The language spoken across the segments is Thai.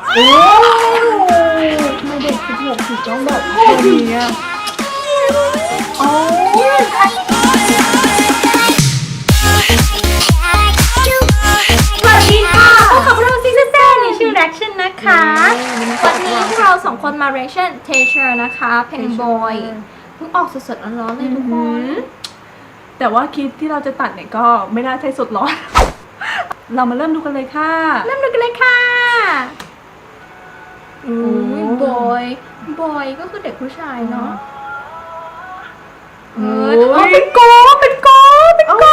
โอ้ทำไมเด็กสิบหกถึงต้องแบบแค่นี้อะโอ้สวัสดีค่ะพบกับเราซิกเซนในชื่อ reaction นะคะ วันนี้เราสองคนมา reaction teacher นะคะ เพลง boy เพิ่งออกสดๆร้อนๆเลยทุกคน แต่ว่าคลิปที่เราจะตัดเนี่ยก็ไม่น่าใช่สดร้อน เรามาเริ่มดูกันเลยค่ะ เริ่มดูกันเลยค่ะ โอ้ยโ boy boy ก็คือเด็กผู้ชายเนาะเอโอ้อยเอาเป็นโกเป็นโกเป็นโก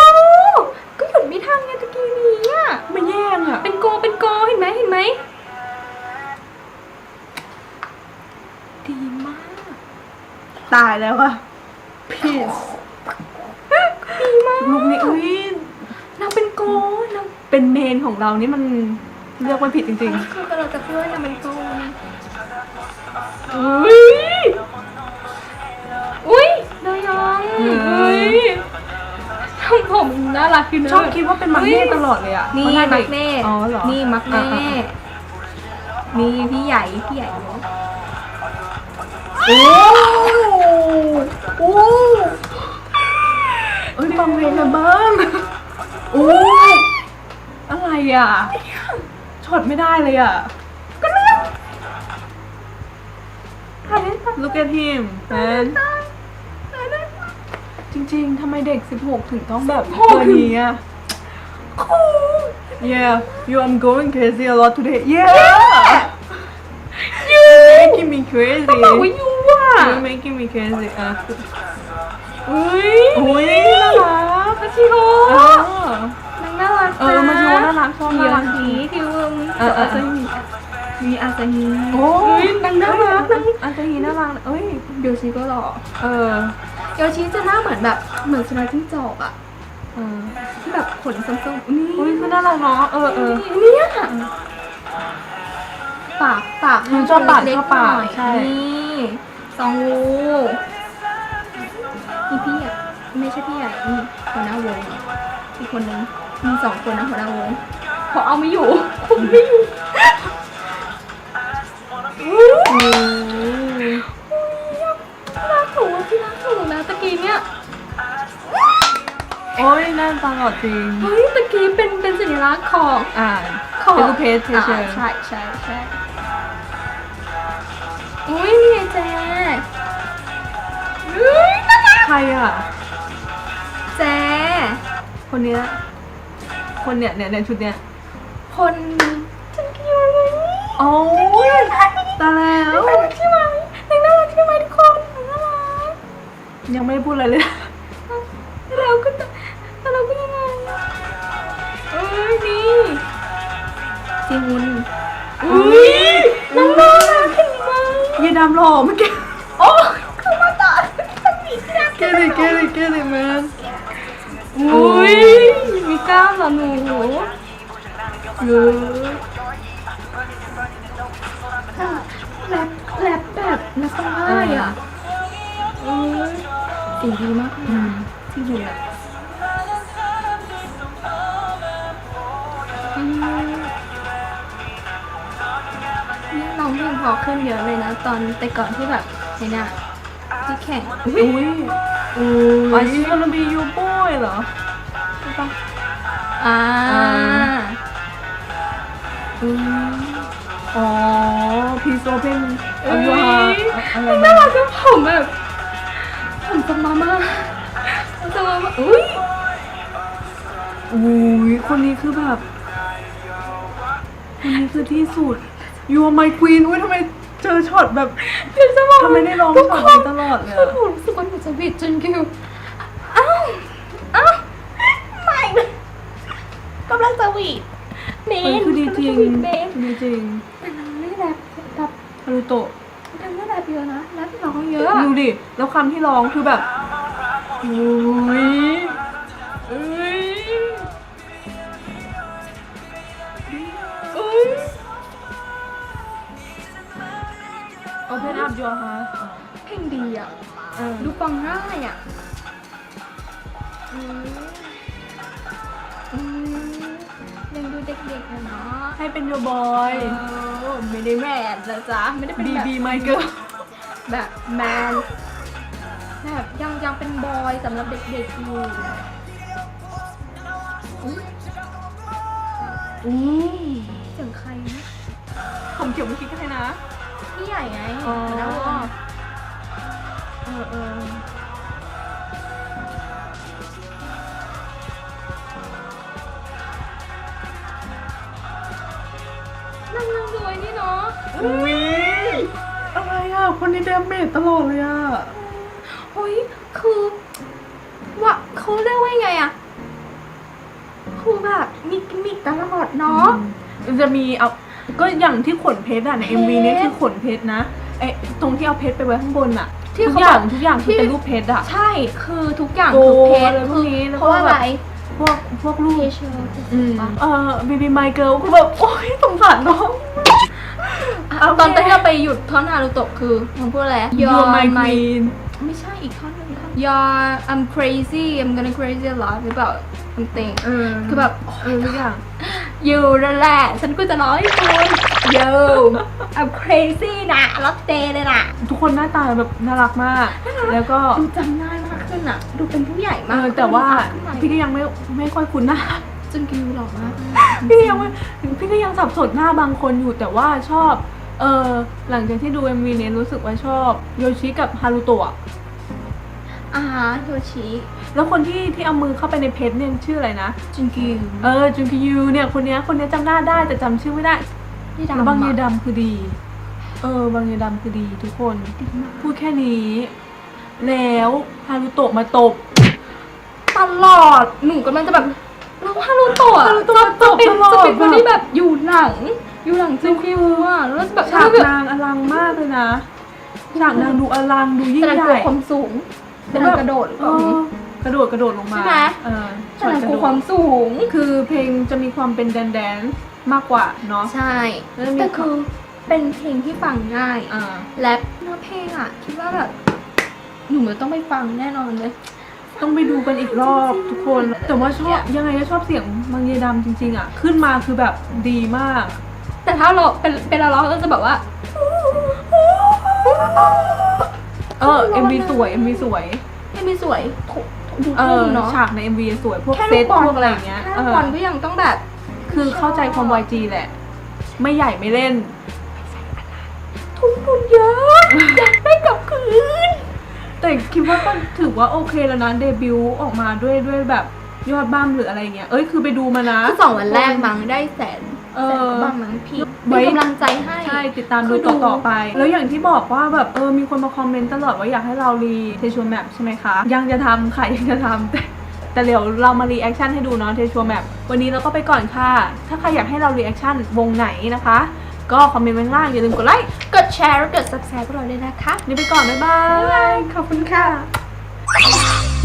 ก็หยุดไม่ทันไงตะกี้นี้อะไม่แย่งอะเป็นโกเป็นโกเห็นไหมเห็นไหมดีมาก ตายแล้วอะ peace ดีมากลูกนี้อุ้ยเราเป็นโกเราเป็นเมนของเรานี่มัน เลือกไม่ผิดจริงคือเราจะพูดว่าเราเป็นโกๆอุ้ยอุ้ยเดยองเฮ้เฮ้ยยทำผมน่ารักอยู่นะชอบคิดว่าเป็นมักเน่ตลอดเลยอะนี่เพราะหามัด็กเน่อ๋อเหรอ นี่มักเน่อะอะนี่พี่ใหญ่ พี่ใหญ่เนาะโอ้โอ้เอ้ยฟังเพลงกันบ้างโอ้อะไรอะ ช็อตไม่ได้เลยอะ ก็เลือกถ่ายได้ปะ Look at him แมนถ่ายได้ปะจริงๆ ทำไมเด็ก 16 ถึงต้องแบบ16 ตัวนี้อะคู Yeah you I'm going crazy a lot today Yeah You're making me crazy ต้องบอกว่ายูว่ะ You're making me crazy อะอุ้ยอุ้ย ออเออเออมีอาซาฮีโอ้ยนางน่ารักนางอาจจะฮีน่ารักเอ้ยโยชิก็หล่อเออโยชิจะหน้าเหมือนแบบเหมือนสุนัขจิ้งจอกอะเออที่แบบขนส้มๆนี่อุ้ยคือน่ารักเนาะเออเออเนี่ยปากปากอืมชอบปากเล็กชอบปากหน่อยใช่นี่ซองวูนี่พี่อะไม่ใช่พี่ใหญ่นี่หัวหน้าวงอีกคนนึงมีสองคนนะหัวหน้าวง เพราะเอาไม่อยู่คุมไม่อยู่อืมรักหนูพี่รักหนูนะตะกี้เนี่ยโอ้ยน่าตลอดจริง เฮ้ยตะกี้เป็นเป็นสัญลักษณ์ของอ่าของเป็นลูกเพจเฉอ่ายใช่ใช่ใช่อุ้ยนี่ไงแจเฮ้ยน่ารักๆใครอะ แจคนเนี้ย คนเนี้ยเนี่ยในชุดเนี้ย คนฉันคิดว่าไงโอ้ยตายแล้วน่ารักใช่ไหมน่ารักใช่ไหมทุกคนน่ารักยังไม่ได้พูดอะไรเลย เราก็จะเราก็ยังไงเอ้ยนี่จิงุนอุ้ยน้องน่ารักเห็นไหมยีดำหล่อเมื่อกี้โอ้ยเข้ามาตัดมีกล้ามเกลิเกลิเกลิแมนอุ้ยมีกล้ามเหรอหนู เออแรปแรปแบบนักร้องได้อะเออเสียงดีมากเลยนะที่อยู่อะอืมนี่น้องเพลงพอขึ้นเยอะเลยนะ ตอนแต่ก่อนที่แบบในเนี่ยที่แข่งอุ้ยอุ้ย I just wanna be your boy เหรอใช่ปะอ่า อืมอ๋อ Please open เอ้ on ย your heart อะไรน่านะรักจังผมแบบผมสมาม่าสมาม่าอุ้ยอุ้ยคนนี้คือแบบ คนนี้คือที่สุด You are my queen อุ้ยทำไมเจอช็อตแบบเดี๋ยวสมาทำไมได้ร้องทุกช็อตคนี้นตลอดเลยคืออะผมรู้สึกว่าหนูจะบิดจนคิวอ้าวอ้าวไม่กำลังจะหวีด เมเฮ้ยนคือดีจริงกำลัจะหวีดเมนดีจริงแต่นางไม่แรปแบบฮารุโตะนางไม่แรปเยอะนะแรปร้องเยอะ ดูดิ แล้วคำที่ร้องคือแบบอุ้ยเอ้ยเอ้ย Open up your heart เพลงดีอะ เออดูฟังง่ายอะอืมอืม ยังดูเด็กๆอยู่เนาะให้เป็นโยบอย เออไม่ได้แมนนะจ๊ะไม่ได้เป็นบีแบบบีไมเคิลแบบแมนแบบยังยังเป็นบอยสำหรับเด็กๆอยู่อุ๊ยเสียงใครนะผมเขียวไม่คิดกันเลยนะ พี่ใหญ่ไงอ๋อหัวหน้าวงเออเออ อุ้ยอะไรอะ คนนี้เดมเมจตลอดเลยอะ เฮ้ยคือว่าเขาเรียกว่ายังไงอะคือแบบมีกิมมิกตลอดเนาะ มันจะมีเอา ก็อย่างที่ขนเพชรอะในเพชร MV เนี้คือขนเพชรนะไอ้ตรงที่เอาเพชรไปไว้ข้างบนอะที่ทุกเขาอย่างแบบทุกอย่างคือที่เป็นรูปเพชรอะใช่คือทุกอย่างโกคือเพชอะไรรพวกนี้แล้วเพราะว่าก็อะแบบไรพวกพวกรูเพปเชอร์อืมปะเออบีบีไมเคิลคือแบบ โอ๊ยสงสารน้อง อะตอนที่เราไปหยุดท่อนฮารุโตะคือมันพูดอะไร You're my queen ไม่ใช่อีกท่อนหนึงค่ะ You're I'm crazy I'm gonna crazy a lot หรือเปล่า something เออคือแบบเออทุกอย่าง you นั่นแหละฉันก็จะร้องให้คุณ Yo I'm crazy นะล็อตเตเลยนะทุกคนหน้าตาแบบน่ารักมาก แล้วก็ดูจำง่ายมากขึ้นอะ ดูเป็นผู้ใหญ่เอมากอแต่ว่าขึ้นพี่ก็ยังไม่ไม่ค่อยคุ้นหน้าจนกิวหล่อมากพี่ก็ยังไม่พี่ก็ยังสับสนหน้าบางคนอยู่แต่ว่าชอบ เออหลังจากที่ดู MV เนี้รู้สึกว่าชอบโยชิกับฮารุโตะอ่าโยชิ แล้วคนที่ที่เอามือเข้าไปในเพชรเนี่ยชื่ออะไรนะ จุนกิวเออจุนคิยูเนี่ยคนเนี้ยคนเนี้ยจำหน้าได้แต่จำชื่อไม่ได้นี่แล้วบางเยดำดำคือดี เออบางเยดำคือดีทุกคนพูดแค่นี้ แล้วฮารุโตะมาตบ ตลอด หนูกำลังจะแบบเราฮารุโตะฮารุโตะจะเป็นตลอดจะเป็นคนที่แบบอยู่หลัง อยู่หลังจุนกิวอะแล้วจะแบบฉากแบบนางอลังมากเลยนะฉากนางดูอลังดูยิ่งแต่นางใหกลัวญ่ความสูงแต่นางกระโดดหรือเอเปล่าอกระโดดกระโดดลงมาใช่ไหมเออแต่นางกกลัระวโดความดสูงคือเพลงจะมีความเป็นแดนแดนๆมากกว่าเนาะใช่แล้วจะมีแต่คือเป็นเพลงที่ฟังง่ายอ่าและเนื้อเพลงอะคิดว่าแบบหนูมันต้องไปฟังแน่นอนเลยต้องไปดูกันอีกรอบทุกคน แต่ว่าชอบยังไงก็ชอบเสียงบางเยดำจริง ๆ อะ ขึ้นมาคือแบบดีมาก แต่ถ้าเราเป็นเป็นเราเราก็จะแบบว่า เออ MV สวย MV สวยไม่มีสวยถูกดูเอทุ่อมเนาะฉากใน MV สวยพวกแค่เซลูตกบอลพวกอะไรอย่างเงี้ยแค่เอลูกอบอลก็ยังต้องแบบ คือเข้าใจความ YG แหละ ไม่ใหญ่ไม่เล่น ทุ่มทุนเยอะอยากได้กลับคืน แต่คิดว่าก็ถือว่าโอเคแล้วนะเดบิวต์ออกมาด้วยด้วยแบบยอดบ้ามหรืออะไรเงี้ย เอ้ยคือไปดูมานะ คือสองวันแรกมั้งได้แสน เอแสนอกว่าบ้างมั้งพี่ไว้เป็นกำลังใจให้ ใช่ติดตามคืดูอดู ต่อๆไป แล้วอย่างที่บอกว่าแบบเออมีคนมาคอมเมนต์ตลอดว่าอยากให้เรารีเทชัวแมปใช่ไหมคะ ยังจะทำค่ะยังจะทำแต่แต่เดี๋ยวเรามารีแอคชั่นให้ดูเนาะเทชัวแมปวันนี้เราก็ไปก่อนค่ะ ถ้าใครอยากให้เรารีแอคชั่นวงไหนนะคะ ก็คอมเมนต์ไว้ข้างล่างอย่าลืมกดไลค์กดแชร์และกด subscribe พวกเราด้วยนะคะ นี่ไปก่อนบ๊ายบายขอบคุณค่ะ